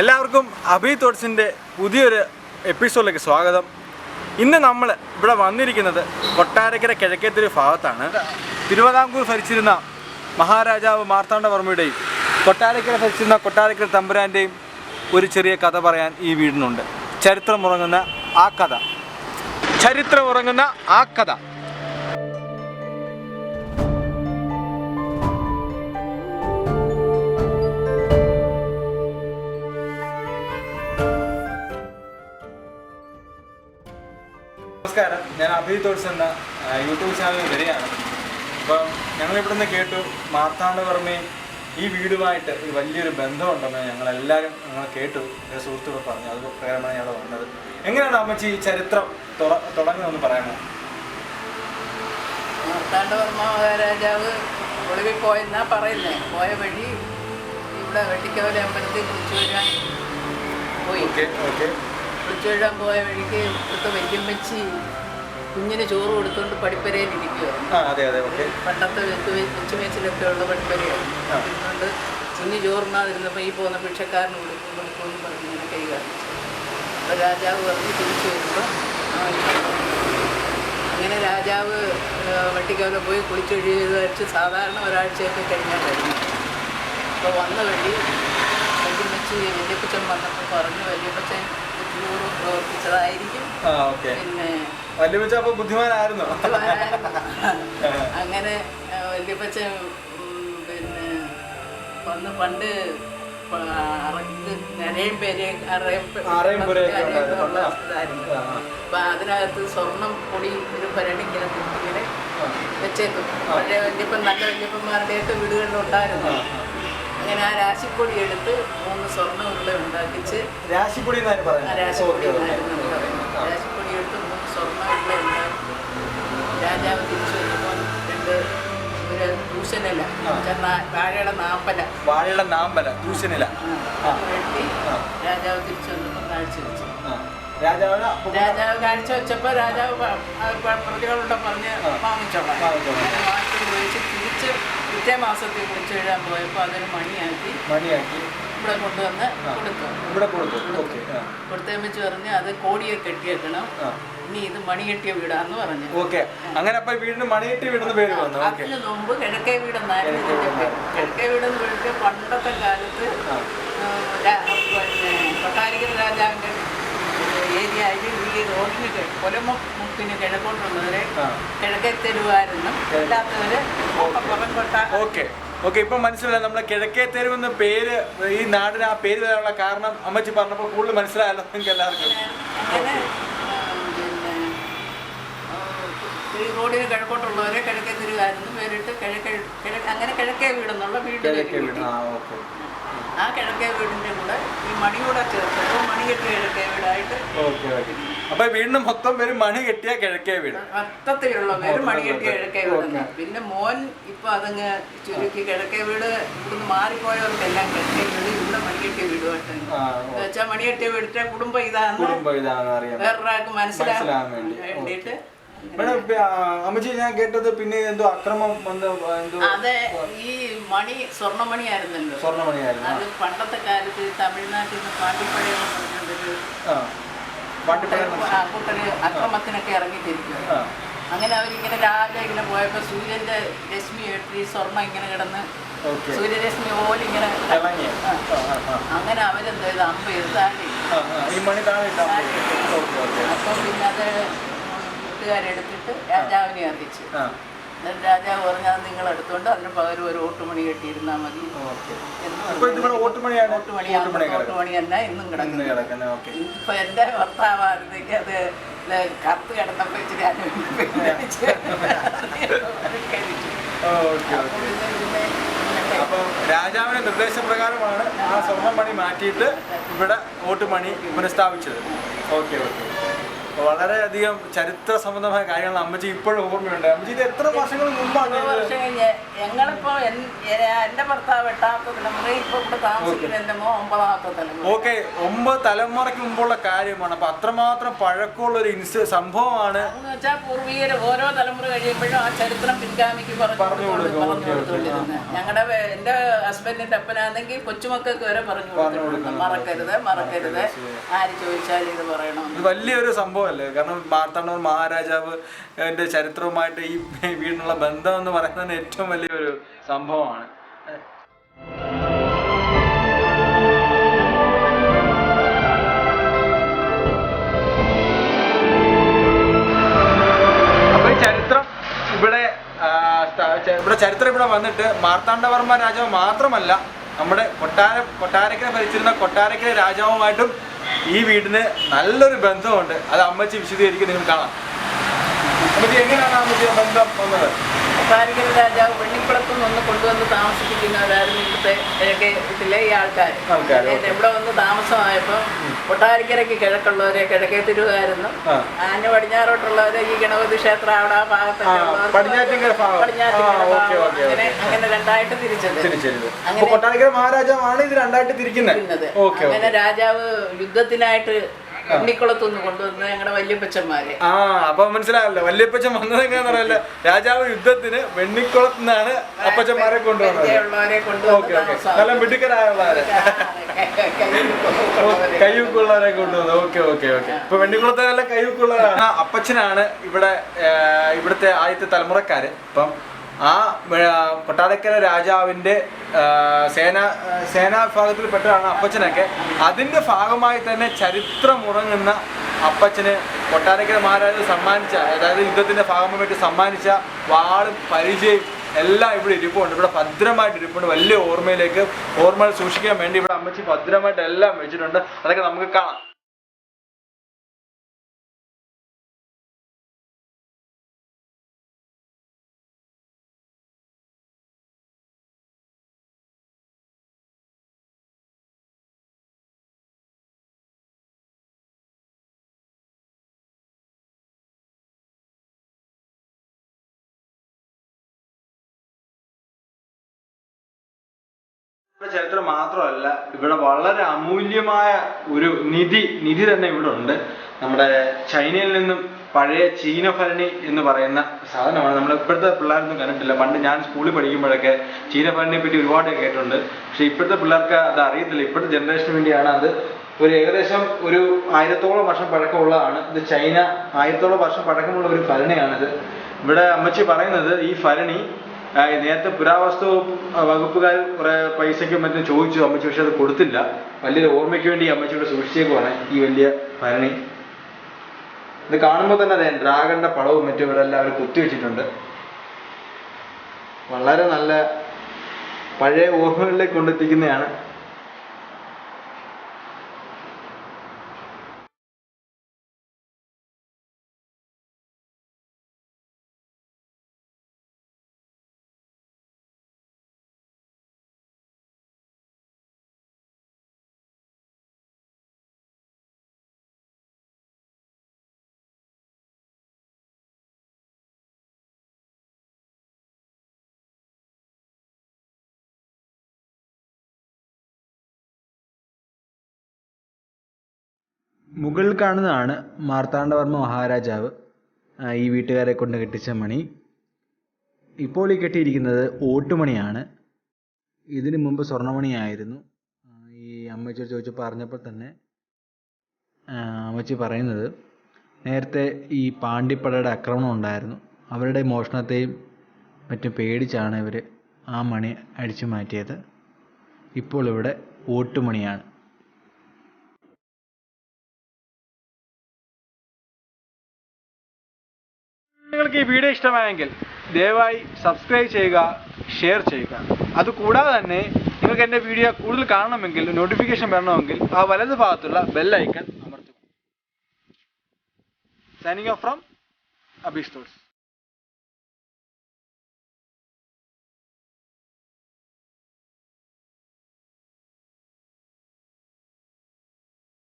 എല്ലാവർക്കും അഭി തോട്ട്സിന്റെ പുതിയൊരു എപ്പിസോഡിലേക്ക് സ്വാഗതം. ഇന്ന് നമ്മൾ ഇവിടെ വന്നിരിക്കുന്നത് കൊട്ടാരക്കര കിഴക്കേത്തൊരു ഭാഗത്താണ്. തിരുവിതാംകൂർ ഭരിച്ചിരുന്ന മഹാരാജാവ് മാർത്താണ്ഡവർമ്മയുടെയും കൊട്ടാരക്കര ഭരിച്ചിരുന്ന കൊട്ടാരക്കര തമ്പുരാന്റെയും ഒരു ചെറിയ കഥ പറയാൻ ഈ വീടിനുണ്ട്. ചരിത്രം ഉറങ്ങുന്ന ആ കഥ. ചരിത്രം ഉറങ്ങുന്ന ആ കഥ. നമസ്കാരം. ഞാൻ അഭി തോട്ട്സ് എന്ന യൂട്യൂബ് ചാനൽ വരികയാണ്. അപ്പം ഞങ്ങൾ ഇവിടുന്ന് കേട്ടു മാർത്താണ്ഡവർമ്മയും ഈ വീടുമായിട്ട് ഒരു വലിയൊരു ബന്ധമുണ്ടെന്ന് ഞങ്ങളെല്ലാവരും ഞങ്ങൾ കേട്ടു എന്റെ സുഹൃത്തുക്കൾ പറഞ്ഞു. അത് പ്രകാരമാണ് ഞങ്ങൾ വന്നത്. എങ്ങനെയാണ് അമ്മച്ചി ഈ ചരിത്രം? തുടങ്ങുന്നതെന്ന് പറയാമോ മാർത്താണ്ഡവർമ്മ മഹാരാജാവ് ഒളിവിൽ പോയെന്നാ പറയുന്നേ. പോയ വഴി ഇവിടെ വെട്ടിക്കവല അമ്പലത്തിൽ തിരിച്ചു വരാൻ പോയി. Okay okay. വീഴാൻ പോയ വഴിക്ക് ഇവിടുത്തെ വല്യമ്മച്ചി കുഞ്ഞിന് ചോറ് കൊടുത്തുകൊണ്ട് പഠിപ്പരയിൽ ഇരിക്കുമായിരുന്നു ആ അതെ അതെ ഓക്കെ. പണ്ടത്തെ ഉച്ചമേച്ചിലൊക്കെ ഉള്ള. ഇരുന്നുകൊണ്ട് കുഞ്ഞ് ചോറുണ്ടാതിരുന്നപ്പോൾ ഈ പോകുന്ന ഭിക്ഷക്കാരന് കൊടുക്കും കൊടുക്കുമെന്ന് പറഞ്ഞ് ഇങ്ങനെ കൈ കാണിച്ചു. അപ്പോൾ രാജാവ് പറഞ്ഞ് തിരിച്ചു വരുമ്പോൾ അങ്ങനെ രാജാവ് വട്ടിക്കവല പോയി കുളിച്ചൊഴിയത് വെച്ച് സാധാരണ ഒരാഴ്ചയൊക്കെ കഴിഞ്ഞാൽ കഴിഞ്ഞു അപ്പോൾ വന്ന വഴി വല്യമ്മച്ചി വല്യപ്പച്ചൻ വന്നപ്പോൾ പറഞ്ഞു വല്യപ്പച്ചൻ പ്രവർത്തിച്ചതായിരിക്കും. പിന്നെ ബുദ്ധിമാനായിരുന്നു? അങ്ങനെ വല്യപ്പച്ച പിന്നെ വന്ന് പണ്ട് അപ്പൊ അതിനകത്ത് സ്വർണം പൊടി ഒരു ഭരണി ഇങ്ങനെ ഇങ്ങനെ ആ. വെച്ചേക്കും. പഴയ വല്യപ്പൻ നല്ല വല്യപ്പന്മാരുടെയൊക്കെ വീടുകളിലുണ്ടായിരുന്നു. അങ്ങനെ ആ രാശിപ്പൊടി എടുത്ത് മൂന്ന് സ്വർണ ഉരുള ഉണ്ടാക്കിച്ച് രാശിപ്പൊടി ആ രാശിപ്പൊടി. എന്നായിരുന്നു പറയുന്നത് രാശിപ്പൊടി എടുത്ത് മൂന്ന് സ്വർണ ഉരുള ഉണ്ടാക്കി. രാജാവ് തിരിച്ചു വരുമ്പോൾ രണ്ട് ഒരു ദൂഷനില. വാഴയുടെ നാമ്പല വാഴയുടെ നാമ്പല ദൂഷനില വെട്ടി. രാജാവ് തിരിച്ചു വന്നപ്പോൾ കാഴ്ച വെച്ചു. രാജാവ് രാജാവ് കാഴ്ച വെച്ചപ്പോൾ രാജാവ് പ- ആ പ- പ്രതികളോട് പറഞ്ഞ് വാങ്ങിച്ചോളാം. വാങ്ങിച്ചോളാം. അങ്ങനെ വാങ്ങിക്കൊണ്ട് ചോദിച്ച് തിരിച്ച് പിറ്റേ മാസത്തിൽ കുറിച്ച് എഴുതാൻ പോയപ്പോൾ അതൊരു മണിയാക്കി. മണിയാക്കി. ഇവിടെ കൊണ്ടുവന്ന് കൊടുക്കും ഇവിടെ കൊടുക്കും ഓക്കെ. കൊടുത്തേ വെച്ച് പറഞ്ഞ് അത് കോടിയെ കെട്ടിയേക്കണം. ഇനി ഇത് മണികെട്ടിയ വീടാന്ന് പറഞ്ഞു. ഓക്കെ. അങ്ങനെ അപ്പൊ വീടിന് മണികെട്ടിയ വീടെന്ന് പേര് വന്നു. അതിന് മുമ്പ് കിഴക്കേ വീടെന്നായിരുന്നു കിഴക്കേ വീടെന്ന് വിളിച്ച് പണ്ടത്തെ കാലത്ത് പിന്നെ കൊട്ടാരിക്കര രാജാവിന്റെ ഏരിയയിൽ ഈ റോഡിന് കൊലമുക്കിന് കിഴക്കോട്ടുള്ളവരെ ആ. കിഴക്കേ തെരുവായിരുന്നു അല്ലാത്തവര് പുറംകൊട്ട ഓക്കെ. ഓക്കെ ഇപ്പൊ മനസ്സിലായി നമ്മളെ കിഴക്കേ തെരുവെന്ന പേര് ഈ നാടിന് ആ പേര് വരാനുള്ള കാരണം അമ്മച്ചി പറഞ്ഞപ്പോൾ കൂടുതൽ മനസ്സിലായല്ലോ നിങ്ങൾക്ക് എല്ലാവർക്കും. അങ്ങനെ ഈ റോഡിന് കിഴക്കോട്ടുള്ളവരെ കിഴക്കേ തെരുവായിരുന്നു പേരിട്ട് കിഴക്കേ കിഴക്ക് അങ്ങനെ കിഴക്കേ വീടെന്നുള്ള കിഴക്കേ വീട്. ആ ഓക്കെ. ആ കിഴക്കേ വീടിന്റെ കൂടെ ഈ മണി കൂടെ ചേർത്തപ്പോൾ മണി കെട്ടിയ കിഴക്കേ വീടായിട്ട് ഓക്കെ ഓക്കെ. അപ്പൊ വീടിന് മൊത്തം പേര് മണി കെട്ടിയ കിഴക്കേ വീട്. മൊത്തത്തിലുള്ള പേര് മണി കെട്ടിയ കിഴക്കേ വീട്. പിന്നെ മോൻ ഇപ്പൊ അതങ്ങ് ചുരുക്കി കിഴക്കേ വീട് ഇവിടുന്ന് മാറിപ്പോയവർക്കെല്ലാം കിഴക്കേ വീട് ഇവിടെ മണി കെട്ടിയ വീടുമായിട്ട്. ആ ഓ. വെച്ചാൽ മണി കെട്ടിയ വീടിന്റെ കുടുംബം ഇതാണ് കുടുംബം ഇതാണെന്ന് വേറൊരാൾക്ക് വേണ്ടി. വേണ്ടിയിട്ട് മേഡം അമ്മച്ചി ഞാൻ കേട്ടത് പിന്നെ എന്തോ അക്രമം വന്ന് എന്തോ അതെ ഈ മണി സ്വർണമണിയായിരുന്നല്ലോ സ്വർണമണിയായിരുന്നു അത് പണ്ടത്തെ കാലത്ത് തമിഴ്നാട്ടിൽ നിന്ന് പാണ്ടിപ്പഴയെന്ന് പറഞ്ഞൊരു കൂട്ടര് അക്രമത്തിനൊക്കെ ഇറങ്ങിത്തിരിക്കും അങ്ങനെ അവരിങ്ങനെ രാവിലെ ഇങ്ങനെ പോയപ്പോ സൂര്യന്റെ രശ്മി ഏട്ടി ഈ സ്വർണം ഇങ്ങനെ കിടന്ന് സൂര്യരശ്മി പോലെ ഇങ്ങനെ അങ്ങനെ അവരെന്തോ ഇത് അമ്പ എഴുതാണ്ട് അപ്പം പിന്നെ അത് വീട്ടുകാരെടുത്തിട്ട് രാജാവിനെ അറിയിച്ചു. എന്നിട്ട് രാജാവ് പറഞ്ഞാൽ നിങ്ങൾ എടുത്തോണ്ട് അതിന് പകരം ഒരു ഓട്ടുമണി കെട്ടിയിരുന്നാൽ മതി. ഓട്ടുമണിയാണ്? ഓട്ടുമണി തന്നെ ഇന്നും കിടക്കുന്നത്. ഇപ്പൊ എന്റെ ഭർത്താവായിരുന്നെങ്കിൽ അത് കത്ത് കിടന്നപ്പോ ഇച്ചിരി അപ്പം രാജാവിന്റെ നിർദ്ദേശപ്രകാരമാണ് ആ സ്വർണമണി മാറ്റിയിട്ട് ഇവിടെ ഓട്ടുമണി പുനഃസ്ഥാപിച്ചത്. Okay okay. വളരെയധികം ചരിത്ര സംബന്ധമായ കാര്യങ്ങൾ അമ്മച്ചി ഇപ്പോഴും ഓർമ്മയുണ്ട്. അമ്മച്ചി ഇത് എത്ര വർഷങ്ങൾ മുമ്പാണ് വർഷം കഴിഞ്ഞ് ഞങ്ങളിപ്പോ എന്റെ ഭർത്താവ് എട്ടാമത്തെ തലമുറ ഇപ്പൊ ഇവിടെ താമസിക്കുന്ന എന്റെ മോ ഒമ്പതാമത്തെ തലമുറ. ഓക്കെ ഒമ്പത് തലമുറയ്ക്ക് മുമ്പുള്ള കാര്യമാണ്. അപ്പൊ അത്രമാത്രം പഴക്കമുള്ള ഒരു ഇൻസ് സംഭവമാണ്. എന്ന് വെച്ചാൽ പൂർവീകർ ഓരോ തലമുറ കഴിയുമ്പോഴും ആ ചരിത്രം പിൻഗാമിക്ക് പറഞ്ഞു ഞങ്ങളുടെ എന്റെ ഹസ്ബൻഡിന്റെ അപ്പനാണെങ്കിൽ കൊച്ചുമക്കൾക്ക് വരെ പറഞ്ഞു കൊടുത്തിട്ടുണ്ട്. മറക്കരുത് മറക്കരുത്. ആര് ചോദിച്ചാലും ഇത് പറയണം വലിയൊരു വലിയൊരു സംഭവമല്ലേ കാരണം മാർത്താണ്ഡവർ മഹാരാജാവ് എന്റെ ചരിത്രവുമായിട്ട് ഈ വീടിനുള്ള ബന്ധം എന്ന് പറയുന്നത് ഏറ്റവും വലിയൊരു സംഭവമാണ്. ഈ ചരിത്രം ഇവിടെ ഇവിടെ ചരിത്രം ഇവിടെ വന്നിട്ട് മാർത്താണ്ഡവർമ്മ രാജാവ് മാത്രമല്ല നമ്മുടെ കൊട്ടാര കൊട്ടാരക്കര ഭരിച്ചിരുന്ന കൊട്ടാരക്കര രാജാവുമായിട്ടും ഈ വീടിന് നല്ലൊരു ബന്ധമുണ്ട്. അത് അമ്മച്ചി വിശദീകരിക്കും. നിങ്ങൾ കാണാം. അമ്മച്ചി എങ്ങനെയാണ് അമ്മച്ചി ബന്ധം വന്നത്? കൊട്ടാരക്കര രാജാവ് വെണ്ണിക്കുളത്തു നിന്ന് കൊണ്ടുവന്ന് താമസിപ്പിക്കുന്നവരായിരുന്നു ഇവിടുത്തെ കിഴക്കേ വീട്ടിലെ ഈ ആൾക്കാർ. ഇവിടെ വന്ന് താമസമായപ്പോൾ കൊട്ടാരക്കരയ്ക്ക് കിഴക്കുള്ളവരെ കിഴക്കേ തിരുവായിരുന്നു. ആ. അതിന് പടിഞ്ഞാറോട്ടുള്ളവരെ ഈ ഗണപതി ക്ഷേത്രം അവിടെ ആ ഭാഗത്തൊക്കെ ആ, ഭാഗം. ഓക്കേ, ഓക്കേ, അങ്ങനെ അങ്ങനെ രണ്ടായിട്ട് തിരിച്ചത്. തിരിച്ചരുത് അപ്പൊ അങ്ങനെ കൊട്ടാരക്കര മഹാരാജാവാണ് ഇത് രണ്ടായിട്ട് തിരിക്കുന്നത്. അങ്ങനെ രാജാവ് യുദ്ധത്തിനായിട്ട് വെണ്ണിക്കുളത്തുനിന്ന് കൊണ്ടുവന്ന് ഞങ്ങളുടെ വല്യപ്പച്ചന്മാരെ. ആ അപ്പൊ മനസ്സിലായല്ലോ. വല്യപ്പച്ചൻ വന്നത് എങ്ങനെയാന്ന് അറിയില്ല രാജാവ് യുദ്ധത്തിന് വെണ്ണിക്കുളത്ത് നിന്നാണ് അപ്പച്ചന്മാരെ കൊണ്ടുവന്നത്. നല്ല മിടുക്കരായുള്ളവരെ കയ്യൂക്കുള്ളവരെ കൊണ്ടുവന്നത്. Okay okay okay. ഇപ്പൊ വെണ്ണിക്കുളത്തിനെല്ലാം കയ്യൂക്കുള്ളവരാണ് അപ്പച്ചനാണ് ഇവിടെ ഇവിടുത്തെ ആദ്യത്തെ തലമുറക്കാര്. അപ്പം ആ കൊട്ടാരക്കര രാജാവിന്റെ സേന സേനാ വിഭാഗത്തിൽ പെട്ടതാണ് വിഭാഗത്തിൽപ്പെട്ടതാണ് അപ്പച്ചനൊക്കെ. അതിന്റെ ഭാഗമായി തന്നെ ചരിത്രമുറങ്ങുന്ന അപ്പച്ചന് കൊട്ടാരക്കര മഹാരാജ സമ്മാനിച്ച അതായത് യുദ്ധത്തിന്റെ ഭാഗമായിട്ട് സമ്മാനിച്ച വാളും പരിചയം എല്ലാം ഇവിടെ ഇരിപ്പുണ്ട്. ഇവിടെ ഭദ്രമായിട്ട് ഇരിപ്പുണ്ട്. വലിയ ഓർമ്മയിലേക്ക് ഓർമ്മകൾ സൂക്ഷിക്കാൻ വേണ്ടി ഇവിടെ അമ്മച്ചി ഭദ്രമായിട്ട് എല്ലാം വെച്ചിട്ടുണ്ട് അതൊക്കെ നമുക്ക് കാണാം. ചരിത്രം മാത്രമല്ല ഇവിടെ വളരെ അമൂല്യമായ ഒരു നിധി നിധി തന്നെ ഇവിടെ ഉണ്ട്. നമ്മുടെ ചൈനയിൽ നിന്നും പഴയ ചീനഭരണി എന്ന് പറയുന്ന സാധനമാണ്. നമ്മൾ ഇപ്പോഴത്തെ പിള്ളേരൊന്നും കണ്ടിട്ടില്ല. പണ്ട് ഞാൻ സ്കൂളിൽ പഠിക്കുമ്പോഴൊക്കെ ചീനഭരണിയെ പറ്റി ഒരുപാട് കേട്ടിട്ടുണ്ട്. പക്ഷെ ഇപ്പോഴത്തെ പിള്ളേർക്ക് അത് അറിയത്തില്ല. ഇപ്പോഴത്തെ ജനറേഷന് വേണ്ടിയാണ് അത് ഒരു ഏകദേശം ഒരു ആയിരത്തോളം വർഷം പഴക്കമുള്ളതാണ്. ഇത് ചൈന ആയിരത്തോളം വർഷം പഴക്കമുള്ള ഒരു ഭരണിയാണിത്. ഇവിടെ അമ്മച്ചി പറയുന്നത് ഈ ഭരണി ആ, നേരത്തെ പുരാവസ്തു വകുപ്പുകാർ കുറെ പൈസയ്ക്കും മറ്റും ചോദിച്ചു. അമ്മച്ചി പക്ഷെ അത് കൊടുത്തില്ല. വലിയൊരു ഓർമ്മയ്ക്ക് വേണ്ടി അമ്മച്ചിയുടെ സൂക്ഷിച്ചേക്കുവാണ് ഈ വലിയ ഭരണി. ഇത് കാണുമ്പോൾ തന്നെ അറിയാം ഡ്രാഗന്റെ പടവും മറ്റും ഇവിടെ എല്ലാം അവർ കുത്തിവെച്ചിട്ടുണ്ട് വളരെ നല്ല പഴയ ഓർമ്മകളിലേക്ക് കൊണ്ടെത്തിക്കുന്നതാണ് മുകളിൽ കാണുന്നതാണ് മാർത്താണ്ഡവർമ്മ മഹാരാജാവ്. ഈ വീട്ടുകാരെ കൊണ്ട് കെട്ടിച്ച മണി. ഇപ്പോൾ ഈ കെട്ടിയിരിക്കുന്നത് ഓട്ടുമണിയാണ്. ഇതിനു മുമ്പ് സ്വർണമണിയായിരുന്നു. ഈ അമ്മച്ചിയോട് ചോദിച്ച് പറഞ്ഞപ്പോൾ തന്നെ അമ്മച്ചി പറയുന്നത് നേരത്തെ ഈ പാണ്ഡിപ്പടയുടെ ആക്രമണം ഉണ്ടായിരുന്നു. അവരുടെ മോഷണത്തെയും മറ്റും പേടിച്ചാണ് ഇവർ ആ മണി അടിച്ചു മാറ്റിയത്. ഇപ്പോൾ ഇവിടെ ഓട്ടുമണിയാണ്. നിങ്ങൾക്ക് ഈ വീഡിയോ ഇഷ്ടമായെങ്കിൽ ദയവായി സബ്സ്ക്രൈബ് ചെയ്യുക ഷെയർ ചെയ്യുക. അതുകൂടാതെ തന്നെ നിങ്ങൾക്ക് എന്റെ വീഡിയോ കൂടുതൽ കാണണമെങ്കിൽ നോട്ടിഫിക്കേഷൻ വരണമെങ്കിൽ ആ വലത് ഭാഗത്തുള്ള ബെല്ലൈക്കൺ അമർത്തുക. Signing off from Abeesh thoughts